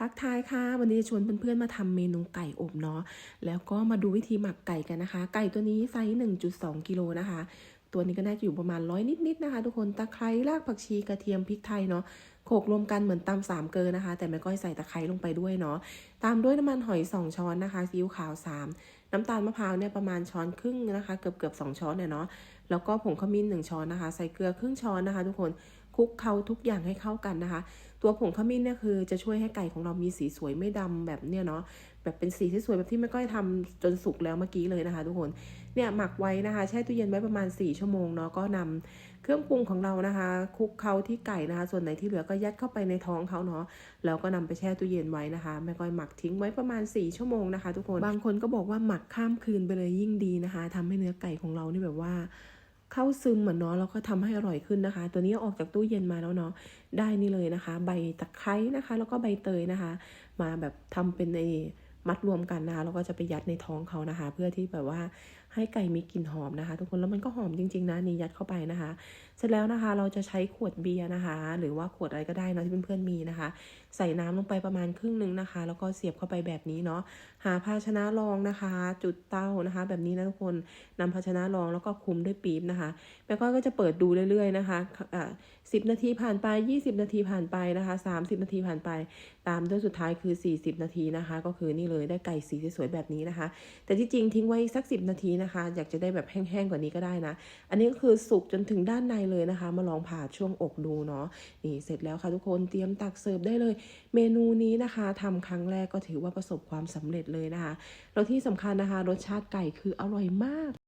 ทักทายค่ะ วันนี้จะชวนเพื่อนๆมาทำเมนูไก่อบเนาะแล้วก็มาดูวิธีหมักไก่กันนะคะ ไก่ตัวนี้ไซส์1.2กิโลนะคะ ตัวนี้ก็น่าจะอยู่ประมาณร้อยนิดๆนะคะ ทุกคนตะไคร้รากผักชีกระเทียมพริกไทยเนาะโขลกรวมกันเหมือนตำสามเกลอนะคะ แต่ไม่ก้อยใส่ตะไคร้ลงไปด้วยเนาะ ตามด้วยน้ำมันหอย 2 ช้อนนะคะซีอิ๊วขาว 3 น้ำตาลมะพร้าวเนี่ยประมาณช้อนครึ่งนะคะ เกือบเกือบสองช้อนเนี่ยเนาะแล้วก็ผงขมิ้นหนึ่งช้อนนะคะ ใส่เกลือครึ่งช้อนนะคะ ทุกคนคลุกเคล้าทุกอย่างให้เข้ากันนะคะ ตัวผงขมิ้นเนี่ยคือจะช่วยให้ไก่ของเรามีสีสวยไม่ดำแบบเนี่ยเนาะแบบเป็นสีที่สวยแบบที่แม่ก้อยทำจนสุกแล้วเมื่อกี้เลยนะคะ ทุกคนเนี่ยหมักไว้นะคะ แช่ตู้เย็นไว้ประมาณ 4 ชั่วโมงเนาะก็นำเครื่องปรุงของเรานะคะคลุกเคล้าที่ไก่นะคะ ส่วนไหนที่เหลือก็ยัดเข้าไปในท้องเขาเนาะแล้วก็นำไปแช่ตู้เย็นไว้นะคะแม่ก้อยหมักทิ้งไว้ประมาณ 4 ชั่วโมงนะคะ ทุกคน บางคนก็บอกว่าหมักข้ามคืนไปเลยยิ่งดีนะคะทำให้เนื้อไก่ของเรานี่แบบว่าเข้าซึมเหมือนเนาะแล้วก็ทำให้อร่อยขึ้นนะคะ ตัวนี้ออกจากตู้เย็นมาแล้วเนาะได้นี่เลยนะคะ ใบตะไคร้นะคะ แล้วก็ใบเตยนะคะ มาแบบทำเป็นใน มัดรวมกันนะคะแล้วก็จะไปยัดในท้องเขานะคะ เพื่อที่แบบว่าให้ไก่มีกลิ่นหอมนะคะ ทุกคนแล้วมันก็หอมจริงๆนะนี่ยัดเข้าไปนะคะ เสร็จแล้วนะคะเราจะใช้ขวดเบียร์นะคะ หรือว่าขวดอะไรก็ได้นะที่เพื่อนๆมีนะคะ ใส่น้ำลงไปประมาณครึ่งหนึงนะคะ แล้วก็เสียบเข้าไปแบบนี้เนาะหาภาชนะรองนะคะ จุดเต้านะคะ แบบนี้นะทุกคนนำภาชนะรองแล้วก็คลุมด้วยปี๊บนะคะแม่ก้อยก็จะเปิดดูเรื่อยๆนะคะอ่าสิบนาทีผ่านไป 20 นาทีผ่านไปนะคะ 30 นาทีผ่านไป ตามด้วยสุดท้ายคือ 40 นาทีนะคะ ก็คือนี่เลยได้ไก่สีสวยๆแบบนี้นะคะ แต่ที่จริงทิ้งไว้สัก 10 นาทีนะคะ อยากจะได้แบบแห้งๆกว่านี้ก็ได้นะ อันนี้ก็คือสุกจนถึงด้านในเลยนะคะ มาลองผ่าช่วงอกดูเนาะนี่เสร็จแล้วค่ะทุกคนเตรียมตักเสิร์ฟได้เลย เมนูนี้นะคะทำครั้งแรกก็ถือว่าประสบความสำเร็จเลยนะคะแล้วที่สำคัญนะคะ รสชาติไก่คืออร่อยมาก